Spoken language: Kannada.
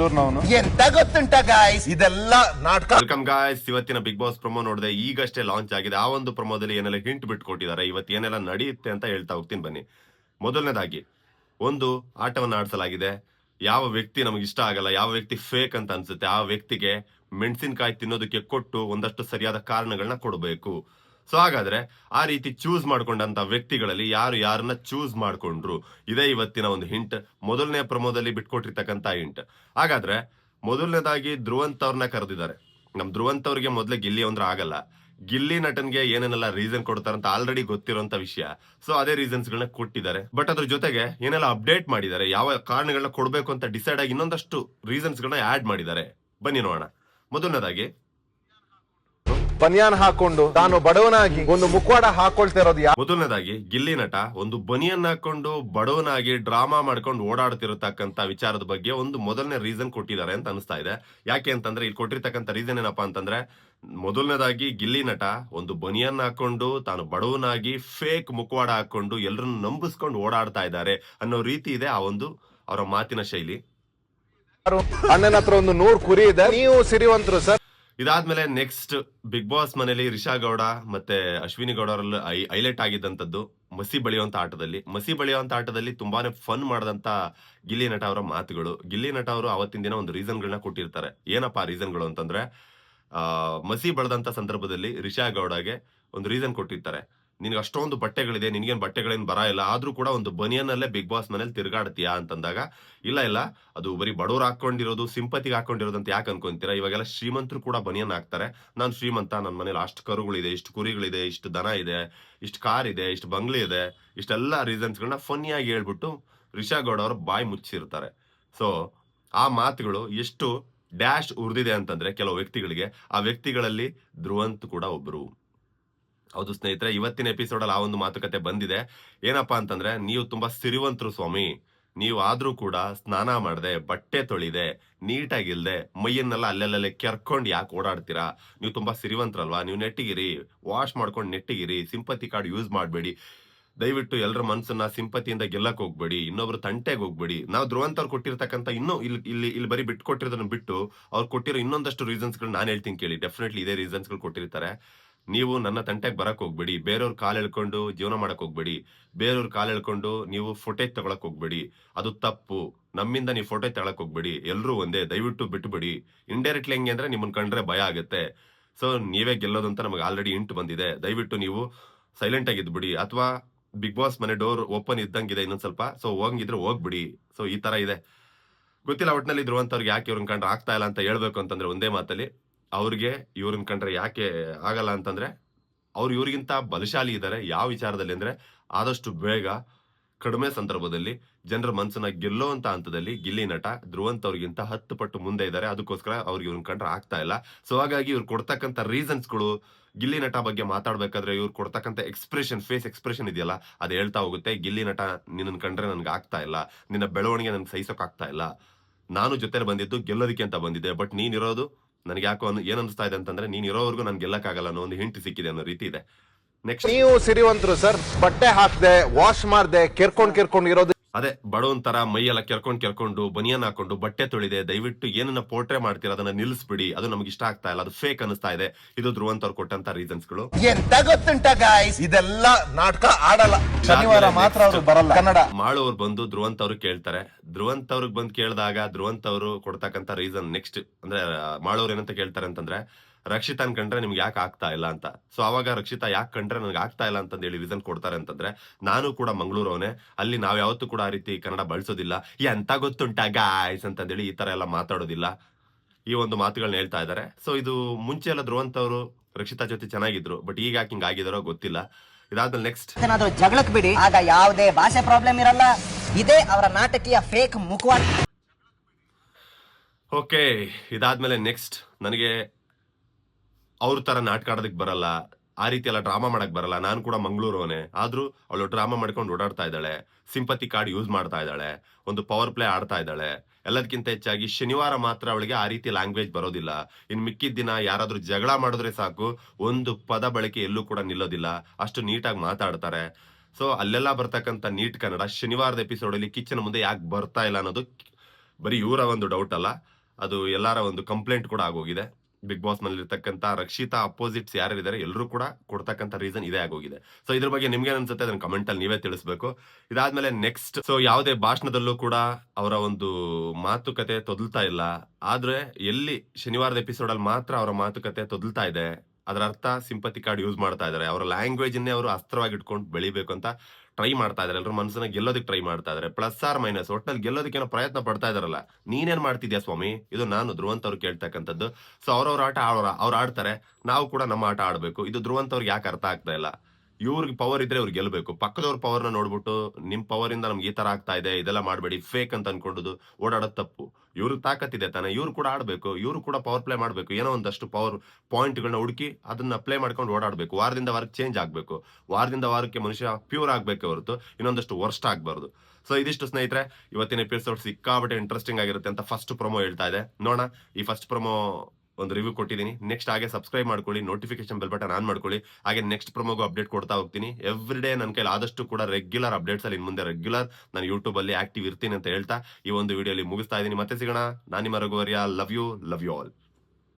ಮಂಗಳೂರಿನವನು ಎಂತ ಗೊತ್ತುಂಟ ಗಾಯ್ಸ್ ಇದೆಲ್ಲ ನಾಟಕ. ವೆಲ್ಕಮ್ ಗಾಯ್ಸ್ ಇವತ್ತಿನ ಬಿಗ್ ಬಾಸ್ ಪ್ರೊಮೋ ನೋಡಿದೆ ಈಗಷ್ಟೇ ಲಾಂಚ್ ಆಗಿದೆ. ಆ ಒಂದು ಪ್ರೊಮೋದಲ್ಲಿ ಏನೆಲ್ಲ ಹಿಂಟ್ ಬಿಟ್ಟು ಕೊಟ್ಟಿದ್ದಾರೆ ಇವತ್ತು ಏನೆಲ್ಲ ನಡೆಯುತ್ತೆ ಅಂತ ಹೇಳ್ತಾ ಹೋಗ್ತೀನಿ ಬನ್ನಿ. ಮೊದಲನೇದಾಗಿ ಒಂದು ಆಟವನ್ನು ಆಡಿಸಲಾಗಿದೆ. ಯಾವ ವ್ಯಕ್ತಿ ನಮಗೆ ಇಷ್ಟ ಆಗಲ್ಲ ಯಾವ ವ್ಯಕ್ತಿ ಫೇಕ್ ಅಂತ ಅನ್ಸುತ್ತೆ ಆ ವ್ಯಕ್ತಿಗೆ ಮೆಣಸಿನಕಾಯಿ ತಿನ್ನೋದಕ್ಕೆ ಕೊಟ್ಟು ಒಂದಷ್ಟು ಸರಿಯಾದ ಕಾರಣಗಳನ್ನ ಕೊಡಬೇಕು. ಸೊ ಹಾಗಾದ್ರೆ ಆ ರೀತಿ ಚೂಸ್ ಮಾಡ್ಕೊಂಡಂತ ವ್ಯಕ್ತಿಗಳಲ್ಲಿ ಯಾರು ಯಾರನ್ನ ಚೂಸ್ ಮಾಡ್ಕೊಂಡ್ರು? ಇದೇ ಇವತ್ತಿನ ಒಂದು ಹಿಂಟ್ ಮೊದಲನೇ ಪ್ರಮೋದಲ್ಲಿ ಬಿಟ್ಕೊಟ್ಟಿರ್ತಕ್ಕಂತ ಹಿಂಟ್ ಹಾಗಾದ್ರೆ ಮೊದಲನೇದಾಗಿ ಧ್ರುವಂತ ಅವ್ರನ್ನ ಕರೆದಿದ್ದಾರೆ. ನಮ್ ಧ್ರುವಂತ ಅವ್ರಿಗೆ ಮೊದಲೇ ಗಿಲ್ಲಿ ಅಂದ್ರೆ ಆಗಲ್ಲ. ಗಿಲ್ಲಿ ನಟನ್ಗೆ ಏನೇನೆಲ್ಲ ರೀಸನ್ ಕೊಡ್ತಾರಂತ ಆಲ್ರೆಡಿ ಗೊತ್ತಿರೋಂತ ವಿಷಯ. ಸೊ ಅದೇ ರೀಸನ್ಸ್ ಗಳನ್ನ ಕೊಟ್ಟಿದ್ದಾರೆ. ಬಟ್ ಅದ್ರ ಜೊತೆಗೆ ಏನೆಲ್ಲ ಅಪ್ಡೇಟ್ ಮಾಡಿದ್ದಾರೆ, ಯಾವ ಕಾರಣಗಳನ್ನ ಕೊಡ್ಬೇಕು ಅಂತ ಡಿಸೈಡ್ ಆಗಿ ಇನ್ನೊಂದಷ್ಟು ರೀಸನ್ಸ್ ಗಳನ್ನ ಆಡ್ ಮಾಡಿದ್ದಾರೆ. ಬನ್ನಿ ನೋಡೋಣ. ಮೊದಲನೇದಾಗಿ ಬನಿಯಾನ್ ಹಾಕೊಂಡು ತಾನು ಬಡವನಾಗಿ ಒಂದು ಮುಖವಾಡ ಹಾಕೊಳ್ತಾ ಇರೋದು ಮೊದಲನೇದಾಗಿ ಗಿಲ್ಲಿ ನಟ ಒಂದು ಬನಿಯನ್ ಹಾಕೊಂಡು ಬಡವನಾಗಿ ಡ್ರಾಮಾ ಮಾಡ್ಕೊಂಡು ಓಡಾಡ್ತಿರತಕ್ಕಂತ ವಿಚಾರದ ಬಗ್ಗೆ ಒಂದು ಮೊದಲನೇ ರೀಸನ್ ಕೊಟ್ಟಿದ್ದಾರೆ ಅಂತ ಅನಿಸ್ತಾ ಇದೆ. ಯಾಕೆ ಅಂತಂದ್ರೆ ಇಲ್ಲಿ ಕೊಟ್ಟಿರ್ತಕ್ಕಂಥ ರೀಸನ್ ಏನಪ್ಪಾ ಅಂತಂದ್ರೆ ಮೊದಲನೇದಾಗಿ ಗಿಲ್ಲಿ ನಟ ಒಂದು ಬನಿಯನ್ ಹಾಕೊಂಡು ತಾನು ಬಡವನಾಗಿ ಫೇಕ್ ಮುಖವಾಡ ಹಾಕೊಂಡು ಎಲ್ಲರನ್ನು ನಂಬಿಸ್ಕೊಂಡು ಓಡಾಡ್ತಾ ಇದ್ದಾರೆ ಅನ್ನೋ ರೀತಿ ಇದೆ ಆ ಒಂದು ಅವರ ಮಾತಿನ ಶೈಲಿ? ಅಣ್ಣನ ಹತ್ರ ಒಂದು ನೂರ್ ಕುರಿ ಇದೆ. ನೀವು ಸಿರಿವಂತರು ಸರ್. ಇದಾದ್ಮೇಲೆ ನೆಕ್ಸ್ಟ್ ಬಿಗ್ ಬಾಸ್ ಮನೇಲಿ ರಿಷಾ ಗೌಡ ಮತ್ತೆ ಅಶ್ವಿನಿ ಗೌಡ ಅವರಲ್ಲಿ ಹೈಲೈಟ್ ಆಗಿದ್ದಂಥದ್ದು ಮಸಿ ಬಳಿಯುವಂತ ಆಟದಲ್ಲಿ. ಮಸಿ ಬಳಿಯುವಂತ ಆಟದಲ್ಲಿ ತುಂಬಾನೇ ಫನ್ ಮಾಡದಂತ ಗಿಲ್ಲಿ ನಟ ಅವರ ಮಾತುಗಳು. ಗಿಲ್ಲಿ ನಟ ಅವರು ಅವತ್ತಿನ ದಿನ ಒಂದು ರೀಸನ್ಗಳನ್ನ ಕೊಟ್ಟಿರ್ತಾರೆ. ಏನಪ್ಪಾ ರೀಸನ್ಗಳು ಅಂತಂದ್ರೆ ಮಸಿ ಬಳದಂತ ಸಂದರ್ಭದಲ್ಲಿ ರಿಷಾ ಗೌಡಗೆ ಒಂದು ರೀಸನ್ ಕೊಟ್ಟಿರ್ತಾರೆ. ನಿನ್ಗೆ ಅಷ್ಟೊಂದು ಬಟ್ಟೆಗಳಿದೆ, ನಿನಗೇನು ಬಟ್ಟೆಗಳೇನ್ ಬರ ಇಲ್ಲ, ಆದ್ರೂ ಕೂಡ ಒಂದು ಬನಿಯನ್ನಲ್ಲೇ ಬಿಗ್ ಬಾಸ್ ಮನೇಲಿ ತಿರುಗಾಡ್ತೀಯಾ ಅಂತಂದಾಗ, ಇಲ್ಲ ಇಲ್ಲ, ಅದು ಬರೀ ಬಡವ್ರು ಹಾಕೊಂಡಿರೋದು ಸಿಂಪತಿಗೆ ಹಾಕೊಂಡಿರೋದು ಅಂತ ಯಾಕೆ ಅನ್ಕೊಂತೀರಾ? ಇವಾಗೆಲ್ಲ ಶ್ರೀಮಂತರು ಕೂಡ ಬನಿಯನ್ ಹಾಕ್ತಾರೆ. ನಾನು ಶ್ರೀಮಂತ ನನ್ನ ಮನೇಲಿ ಅಷ್ಟು ಕರುಗಳಿದೆ, ಇಷ್ಟು ಕುರಿಗಳಿದೆ, ಇಷ್ಟು ದನ ಇದೆ, ಇಷ್ಟು ಕಾರ್ ಇದೆ, ಇಷ್ಟು ಬಂಗ್ಲೆ ಇದೆ, ಇಷ್ಟೆಲ್ಲ ರೀಸನ್ಸ್ಗಳನ್ನ ಫನ್ನಿಯಾಗಿ ಹೇಳ್ಬಿಟ್ಟು ರಿಷಾ ಗೌಡ ಅವರು ಬಾಯಿ ಮುಚ್ಚಿರ್ತಾರೆ. ಸೊ ಆ ಮಾತುಗಳು ಎಷ್ಟು ಡ್ಯಾಶ್ ಉರಿದಿದೆ ಅಂತಂದ್ರೆ ಕೆಲವು ವ್ಯಕ್ತಿಗಳಿಗೆ, ಆ ವ್ಯಕ್ತಿಗಳಲ್ಲಿ ಧ್ರುವಂತ್ ಕೂಡ ಒಬ್ರು. ಹೌದು ಸ್ನೇಹಿತರೆ, ಇವತ್ತಿನ ಎಪಿಸೋಡ್ ಅಲ್ಲಿ ಆ ಒಂದು ಮಾತುಕತೆ ಬಂದಿದೆ. ಏನಪ್ಪಾ ಅಂತಂದ್ರೆ, ನೀವು ತುಂಬಾ ಸಿರಿವಂತರು ಸ್ವಾಮಿ. ನೀವು ಆದ್ರೂ ಕೂಡ ಸ್ನಾನ ಮಾಡದೆ, ಬಟ್ಟೆ ತೊಳಿದೆ, ನೀಟಾಗಿಲ್ದೆ, ಮೈಯನ್ನೆಲ್ಲ ಅಲ್ಲೆಲ್ಲೇ ಕೆರ್ಕೊಂಡು ಯಾಕೆ ಓಡಾಡ್ತೀರಾ? ನೀವು ತುಂಬಾ ಸಿರಿವಂತರಲ್ವಾ? ನೀವು ನೆಟ್ಟಿಗಿರಿ ವಾಶ್ ಮಾಡ್ಕೊಂಡು ನೆಟ್ಟಿಗಿರಿ, ಸಿಂಪತಿ ಕಾರ್ಡ್ ಯೂಸ್ ಮಾಡಬೇಡಿ. ದಯವಿಟ್ಟು ಎಲ್ಲರ ಮನಸ್ಸನ್ನ ಸಿಂಪತಿಯಿಂದ ಗೆಲ್ಲಕ್ಕೆ ಹೋಗ್ಬೇಡಿ. ಇನ್ನೊಬ್ರು ತಂಟೆಗೆ ಹೋಗ್ಬೇಡಿ. ನಾವು ಧ್ರುವಂತವ್ರು ಕೊಟ್ಟಿರ್ತಕ್ಕಂಥ ಇನ್ನೂ ಇಲ್ಲಿ ಇಲ್ಲಿ ಇಲ್ಲಿ ಬರೀ ಬಿಟ್ಟು ಕೊಟ್ಟಿರೋದನ್ನ ಬಿಟ್ಟು ಅವ್ರು ಕೊಟ್ಟಿರೋ ಇನ್ನೊಂದಷ್ಟು ರೀಸನ್ಸ್ಗಳು ನಾನು ಹೇಳ್ತೀನಿ ಕೇಳಿ. ಡೆಫಿನೆಟ್ಲಿ ಇದೇ ರೀಸನ್ಸ್ಗಳು ಕೊಟ್ಟಿರ್ತಾರೆ. ನೀವು ನನ್ನ ತಂಟೆಗೆ ಬರಕ್ ಹೋಗ್ಬೇಡಿ. ಬೇರೆಯವ್ರ ಕಾಲ್ ಎಳ್ಕೊಂಡು ಜೀವನ ಮಾಡಕ್ ಹೋಗ್ಬೇಡಿ. ಬೇರೆಯವ್ರ ಕಾಲ್ ಎಳ್ಕೊಂಡು ನೀವು ಫೋಟೇಜ್ ತಗೊಳಕ್ ಹೋಗ್ಬೇಡಿ. ಅದು ತಪ್ಪು. ನಮ್ಮಿಂದ ನೀವು ಫೋಟೋ ತಗೊಳಕ್ ಹೋಗ್ಬೇಡಿ. ಎಲ್ಲರೂ ಒಂದೇ. ದಯವಿಟ್ಟು ಬಿಟ್ಬಿಡಿ. ಇಂಡೈರೆಕ್ಟ್ಲಿ ಹೆಂಗೆ ಅಂದ್ರೆ ನಿಮ್ಮನ್ನ ಕಂಡ್ರೆ ಭಯ ಆಗುತ್ತೆ. ಸೊ ನೀವೇ ಗೆಲ್ಲೋದು ಅಂತ ನಮಗೆ ಆಲ್ರೆಡಿ ಇಂಟು ಬಂದಿದೆ. ದಯವಿಟ್ಟು ನೀವು ಸೈಲೆಂಟ್ ಆಗಿದ್ಬಿಡಿ ಅಥವಾ ಬಿಗ್ ಬಾಸ್ ಮನೆ ಡೋರ್ ಓಪನ್ ಇದ್ದಂಗಿದೆ ಇನ್ನೊಂದು ಸ್ವಲ್ಪ. ಸೊ ಹೋಗಿದ್ರೆ ಹೋಗ್ಬಿಡಿ. ಸೊ ಈ ತರ ಇದೆ. ಗೊತ್ತಿಲ್ಲ ಒಟ್ಟಿನಲ್ಲಿ ಧ್ರುವಂತವ್ರಿಗೆ ಯಾಕೆ ಇವ್ರನ್ನ ಕಂಡ್ರೆ ಆಗ್ತಾ ಇಲ್ಲ ಅಂತ ಹೇಳ್ಬೇಕು ಅಂತಂದ್ರೆ ಒಂದೇ ಮಾತಲ್ಲಿ. ಅವ್ರಿಗೆ ಇವ್ರನ್ನ ಕಂಡ್ರೆ ಯಾಕೆ ಆಗಲ್ಲ ಅಂತಂದ್ರೆ ಅವ್ರು ಇವ್ರಿಗಿಂತ ಬಲಶಾಲಿ ಇದ್ದಾರೆ ಯಾವ ವಿಚಾರದಲ್ಲಿ ಅಂದ್ರೆ ಆದಷ್ಟು ಬೇಗ ಕಡಿಮೆ ಸಂದರ್ಭದಲ್ಲಿ ಜನರ ಮನಸ್ಸನ್ನ ಅಂತ ಹಂತದಲ್ಲಿ ಗಿಲ್ಲಿ ನಟ ಧ್ರುವಂತ್ ಅವ್ರಿಗಿಂತ ಹತ್ತು ಪಟ್ಟು ಮುಂದೆ ಇದ್ದಾರೆ ಅದಕ್ಕೋಸ್ಕರ ಅವ್ರಿಗೆ ಇವ್ರನ್ನ ಕಂಡ್ರೆ ಆಗ್ತಾ ಇಲ್ಲ. ಸೊ ಹಾಗಾಗಿ ಇವ್ರು ಕೊಡ್ತಕ್ಕಂಥ ರೀಸನ್ಸ್ಗಳು ಗಿಲ್ಲಿ ನಟ ಬಗ್ಗೆ ಮಾತಾಡ್ಬೇಕಾದ್ರೆ ಇವ್ರು ಕೊಡ್ತಕ್ಕಂಥ ಎಕ್ಸ್ಪ್ರೆಷನ್ ಫೇಸ್ ಎಕ್ಸ್ಪ್ರೆಷನ್ ಇದೆಯಲ್ಲ, ಅದು ಹೇಳ್ತಾ ಹೋಗುತ್ತೆ. ಗಿಲ್ಲಿ ನಟ ನಿನ್ನ ಕಂಡ್ರೆ ನನ್ಗೆ ಆಗ್ತಾ ಇಲ್ಲ. ನಿನ್ನ ಬೆಳವಣಿಗೆ ನನ್ಗೆ ಸಹಿಸೋಕ್ಕಾಗ್ತಾ ಇಲ್ಲ. ನಾನು ಜೊತೆ ಬಂದಿದ್ದು ಗೆಲ್ಲೋದಕ್ಕೆ ಅಂತ ಬಂದಿದ್ದೆ. ಬಟ್ ನೀನಿರೋದು ನನಗೆ ಯಾಕೋ ಅನ್- ಏನ್ ಇದೆ ಅಂತಂದ್ರೆ, ನೀನ್ ಇರೋವರೆಗೂ ನನ್ಗೆ ಗೆಲ್ಲಕ್ಕಾಗಲ್ಲ ಅನ್ನೋ ಒಂದು ಹಿಂಟ್ ಸಿಕ್ಕಿದೆ ಅನ್ನೋ ರೀತಿ ಇದೆ. ನೆಕ್ಸ್ಟ್ ನೀವು ಸಿರಿವಂತರು ಸರ್, ಬಟ್ಟೆ ಹಾಕ್ದೆ ವಾಶ್ ಮಾಡ್ದೆ, ಕೆರ್ಕೊಂಡ್ ಕೆರ್ಕೊಂಡ್ ಇರೋದು ಅದೇ ಬಡವನ್ ತರ ಮೈಯೆಲ್ಲ ಕೆರ್ಕೊಂಡ್ ಕೆರ್ಕೊಂಡು ಬನಿಯನ್ ಹಾಕೊಂಡು ಬಟ್ಟೆ ತೊಳಿದೆ ದಯವಿಟ್ಟು ಏನನ್ನ ಪೋರ್ಟ್ರೆ ಮಾಡ್ತೀರಾ ಅದನ್ನ ನಿಲ್ಲಿಸ್ಬಿಡಿ ಅದು ನಮ್ಗೆ ಇಷ್ಟ ಆಗ್ತಾ ಇಲ್ಲ ಅದು ಫೇಕ್ ಅನಿಸ್ತಾ ಇದೆ. ಇದು ಧ್ರುವಂತವ್ರು ಕೊಟ್ಟಂತ ರೀಸನ್ಸ್ಗಳು ಎಂತ ಗೊತ್ತುಂಟ ಗಾಯ್ಸ್ ಇದೆಲ್ಲ ನಾಟಕ ಆಡಲ್ಲ. ಶನಿವಾರ ಮಾತ್ರ ಅವರು ಬರಲ್ಲ. ಕನ್ನಡ. ಮಾಳುವ್ರು ಬಂದು ಧ್ರುವಂತ ಅವ್ರು ಕೇಳ್ತಾರೆ. ಧ್ರುವಂತ ಅವ್ರಿಗೆ ಬಂದು ಕೇಳಿದಾಗ ಧ್ರುವಂತ ಅವರು ಕೊಡ್ತಕ್ಕಂತ ರೀಸನ್ ನೆಕ್ಸ್ಟ್ ಅಂದ್ರೆ ಮಾಳವ್ರು ಏನಂತ ಕೇಳ್ತಾರೆ ಅಂತಂದ್ರೆ ರಕ್ಷಿತಾನ್ ಕಂಡ್ರೆ ನಿಮ್ಗೆ ಯಾಕೆ ಆಗ್ತಾ ಇಲ್ಲ ಅಂತ. ಸೊ ಅವಾಗ ರಕ್ಷಿತಾ ಯಾಕೆ ಕಂಡ್ರೆ ನನಗೆ ಆಗ್ತಾ ಇಲ್ಲ ಅಂತ ಹೇಳಿ ರೀಸನ್ ಕೊಡ್ತಾರೆ ಅಂತಂದ್ರೆ ನಾನು ಕೂಡ ಮಂಗಳೂರವನೇ ಅಲ್ಲಿ ನಾವ್ ಯಾವತ್ತೂ ಕೂಡ ಆ ರೀತಿ ಕನ್ನಡ ಬಳಸೋದಿಲ್ಲ. ಎಂತ ಗೊತ್ತುಂಟ ಗಾಯ್ಸ್ ಅಂತಂದೇಳಿ ಈ ತರ ಎಲ್ಲ ಮಾತಾಡೋದಿಲ್ಲ. ಈ ಒಂದು ಮಾತುಗಳನ್ನ ಹೇಳ್ತಾ ಇದ್ದಾರೆ ಸೊ ಇದು ಮುಂಚೆ ಎಲ್ಲ ಧ್ರುವಂತ್ ಅವರು ರಕ್ಷಿತಾ ಜೊತೆ ಚೆನ್ನಾಗಿದ್ರು ಬಟ್ ಈಗ ಯಾಕೆ ಹಿಂಗ್ ಆಗಿದಾರೋ ಗೊತ್ತಿಲ್ಲ. ಇದಾದ್ಮೇಲೆ ನೆಕ್ಸ್ಟ್ ಏನಾದ್ರೂ ಜಗಳಕ್ ಬಿಡಿ. ಆಗ ಯಾವುದೇ ಭಾಷೆ ಪ್ರಾಬ್ಲಮ್ ಇರಲ್ಲ. ಇದೇ ಅವರ ನಾಟಕೀಯ ಫೇಕ್ ಮುಖವಾಡ ಓಕೆ ಇದಾದ್ಮೇಲೆ ನೆಕ್ಸ್ಟ್ ನನಗೆ ಅವ್ರ ತರ ನಾಟಕ ಆಡೋದಕ್ಕೆ ಬರಲ್ಲ. ಆ ರೀತಿ ಎಲ್ಲ ಡ್ರಾಮಾ ಮಾಡಕ್ ಬರಲ್ಲ. ನಾನು ಕೂಡ ಮಂಗಳೂರವನೇ. ಆದ್ರೂ ಅವಳು ಡ್ರಾಮಾ ಮಾಡ್ಕೊಂಡು ಓಡಾಡ್ತಾ ಇದ್ದಾಳೆ. ಸಿಂಪತಿ ಕಾರ್ಡ್ ಯೂಸ್ ಮಾಡ್ತಾ ಇದ್ದಾಳೆ. ಒಂದು ಪವರ್ ಪ್ಲೇ ಆಡ್ತಾ ಇದ್ದಾಳೆ. ಎಲ್ಲದಕ್ಕಿಂತ ಹೆಚ್ಚಾಗಿ ಶನಿವಾರ ಮಾತ್ರ ಅವಳಿಗೆ ಆ ರೀತಿ ಲ್ಯಾಂಗ್ವೇಜ್ ಬರೋದಿಲ್ಲ. ಇನ್ ಮಿಕ್ಕಿದ ದಿನ ಯಾರಾದ್ರೂ ಜಗಳ ಮಾಡಿದ್ರೆ ಸಾಕು. ಒಂದು ಪದ ಬಳಕೆ ಎಲ್ಲೂ ಕೂಡ ನಿಲ್ಲೋದಿಲ್ಲ. ಅಷ್ಟು ನೀಟಾಗಿ ಮಾತಾಡ್ತಾರೆ. ಸೊ ಅಲ್ಲೆಲ್ಲ ಬರ್ತಕ್ಕಂಥ ನೀಟ್ ಕನ್ನಡ ಶನಿವಾರದ ಎಪಿಸೋಡ್ ಅಲ್ಲಿ ಕಿಚನ್ ಮುಂದೆ ಯಾಕೆ ಬರ್ತಾ ಇಲ್ಲ ಅನ್ನೋದು ಬರೀ ಇವರ ಒಂದು ಡೌಟ್ ಅಲ್ಲ. ಅದು ಎಲ್ಲರ ಒಂದು ಕಂಪ್ಲೇಂಟ್ ಕೂಡ ಆಗೋಗಿದೆ. ಬಿಗ್ ಬಾಸ್ನಲ್ಲಿ ರಕ್ಷಿತಾ ಅಪೋಸಿಟ್ಸ್ ಯಾರಿದ್ದಾರೆ ಎಲ್ಲರೂ ಕೂಡ ಕೊಡ್ತಕ್ಕಂತ ರೀಸನ್ ಇದೇ ಆಗೋಗಿದೆ. ಸೊ ಇದ್ರ ಬಗ್ಗೆ ನಿಮ್ಗೆ ಅನ್ಸುತ್ತೆ, ಅದನ್ನ ಕಮೆಂಟ್ ಅಲ್ಲಿ ನೀವೇ ತಿಳಿಸ್ಬೇಕು. ಇದಾದ್ಮೇಲೆ ನೆಕ್ಸ್ಟ್ ಸೊ ಯಾವುದೇ ಭಾಷಣದಲ್ಲೂ ಕೂಡ ಅವರ ಒಂದು ಮಾತುಕತೆ ತೊದಲ್ತಾ ಇಲ್ಲ. ಆದ್ರೆ ಎಲ್ಲಿ ಶನಿವಾರದ ಎಪಿಸೋಡ್ ಅಲ್ಲಿ ಮಾತ್ರ ಅವರ ಮಾತುಕತೆ ತೊದಲ್ತಾ ಇದೆ ಅದರ ಅರ್ಥ ಸಿಂಪತಿ ಕಾರ್ಡ್ ಯೂಸ್ ಮಾಡ್ತಾ ಇದ್ದಾರೆ ಅವರ ಲ್ಯಾಂಗ್ವೇಜನ್ನೇ ಅವರು ಅಸ್ತ್ರವಾಗಿ ಇಟ್ಕೊಂಡು ಬೆಳಿಬೇಕು ಅಂತ ಟ್ರೈ ಮಾಡ್ತಾ ಇದಾರೆ. ಎಲ್ಲರೂ ಮನಸ್ಸನ್ನ ಗೆಲ್ಲೋದಕ್ಕೆ ಟ್ರೈ ಮಾಡ್ತಾ ಇದಾರೆ. ಪ್ಲಸ್ ಆರ್ ಮೈನಸ್ ಒಟ್ಟಲ್ಲಿ ಗೆಲ್ಲೋದಕ್ಕೇನೋ ಪ್ರಯತ್ನ ಪಡ್ತಾ ಇದಾರಲ್ಲ. ನೀನೇನ್ ಮಾಡ್ತಿದ್ಯಾ ಸ್ವಾಮಿ? ಇದು ನಾನು ಧ್ರುವಂತ ಅವ್ರು ಕೇಳ್ತಕ್ಕಂಥದ್ದು. ಸೊ ಅವ್ರವ್ರ ಆಟ ಆಡೋರ, ಅವ್ರು ಆಡ್ತಾರೆ. ನಾವು ಕೂಡ ನಮ್ಮ ಆಟ ಆಡಬೇಕು. ಇದು ಧ್ರುವಂತ ಅವ್ರಿಗೆ ಯಾಕೆ ಅರ್ಥ ಆಗ್ತಾ ಇಲ್ಲ? ಇವ್ರಿಗೆ ಪವರ್ ಇದ್ರೆ ಅವ್ರು ಗೆಲ್ಲಬೇಕು ಪಕ್ಕದವ್ರ ಪವರ್ನ ನೋಡ್ಬಿಟ್ಟು ನಿಮ್ಮ ಪವರ್ ಇಂದ ನಮ್ಗೆ ಈ ತರ ಆಗ್ತಾ ಇದೆ. ಇದೆಲ್ಲ ಮಾಡಬೇಡಿ. ಫೇಕ್ ಅಂತ ಅನ್ಕೊಂಡುದು ಓಡಾಡೋದು ತಪ್ಪು. ಇವ್ರ ತಾಕತ್ತಿದೆ ತಾನೆ, ಇವ್ರು ಕೂಡ ಆಡಬೇಕು, ಇವ್ರು ಕೂಡ ಪವರ್ ಪ್ಲೇ ಮಾಡಬೇಕು, ಏನೋ ಒಂದಷ್ಟು ಪವರ್ ಪಾಯಿಂಟ್ಗಳನ್ನ ಹುಡುಕಿ ಅದನ್ನ ಪ್ಲೇ ಮಾಡ್ಕೊಂಡು ಓಡಾಡಬೇಕು. ವಾರದಿಂದ ವಾರಕ್ಕೆ ಚೇಂಜ್ ಆಗಬೇಕು. ವಾರದಿಂದ ವಾರಕ್ಕೆ ಮನುಷ್ಯ ಪ್ಯೂರ್ ಆಗಬೇಕು ಹೊರತು ಇನ್ನೊಂದಷ್ಟು ವರ್ಸ್ಟ್ ಆಗಬಾರ್ದು. ಸೊ ಇದಿಷ್ಟು ಸ್ನೇಹಿತರೆ, ಇವತ್ತಿನ ಎಪಿಸೋಡ್ ಸಿಕ್ಕಾಬಟ್ಟೆ ಇಂಟ್ರೆಸ್ಟಿಂಗ್ ಆಗಿರುತ್ತೆ ಅಂತ ಫಸ್ಟ್ ಪ್ರೊಮೋ ಹೇಳ್ತಾ ಇದೆ. ನೋಡೋಣ, ಈ ಫಸ್ಟ್ ಪ್ರೊಮೋ ಒಂದು ರಿವ್ಯೂ ಕೊಟ್ಟಿದ್ದೀನಿ. ನೆಕ್ಸ್ಟ್ ಹಾಗೆ ಸಬ್ಸ್ಕ್ರೈಬ್ ಮಾಡ್ಕೊಳ್ಳಿ ನೋಟಿಫಿಕೇಶನ್ ಬೆಲ್ ಬಟನ್ ಆನ್ ಮಾಡ್ಕೊಳ್ಳಿ. ಹಾಗೆ ನೆಕ್ಸ್ಟ್ ಪ್ರೊಮೋಗೂ ಅಪ್ಡೇಟ್ ಕೊಡ್ತಾ ಹೋಗ್ತೀನಿ. ಎವ್ರಿ ಡೇ ನನ್ನ ಕೈಲಿ ಆದಷ್ಟು ಕೂಡ ರೆಗ್ಯುಲರ್ ಅಪ್ಡೇಟ್ಸ್ ಅಲ್ಲಿ ಮುಂದೆ ರೆಗ್ಯುಲರ್ ನಾನು ಯೂಟ್ಯೂಬ್ ಅಲ್ಲಿ ಆಕ್ಟಿವ್ ಇರ್ತೀನಿ ಅಂತ ಹೇಳ್ತಾ ಈ ಒಂದು ವಿಡಿಯೋಲಿ ಮುಗಿಸ್ತಾ ಇದ್ದೀನಿ. ಮತ್ತೆ ಸಿಗೋಣ. ನಾನು ನಿಮ್ಮ ರಘುವರ್ಯ. Love you love you all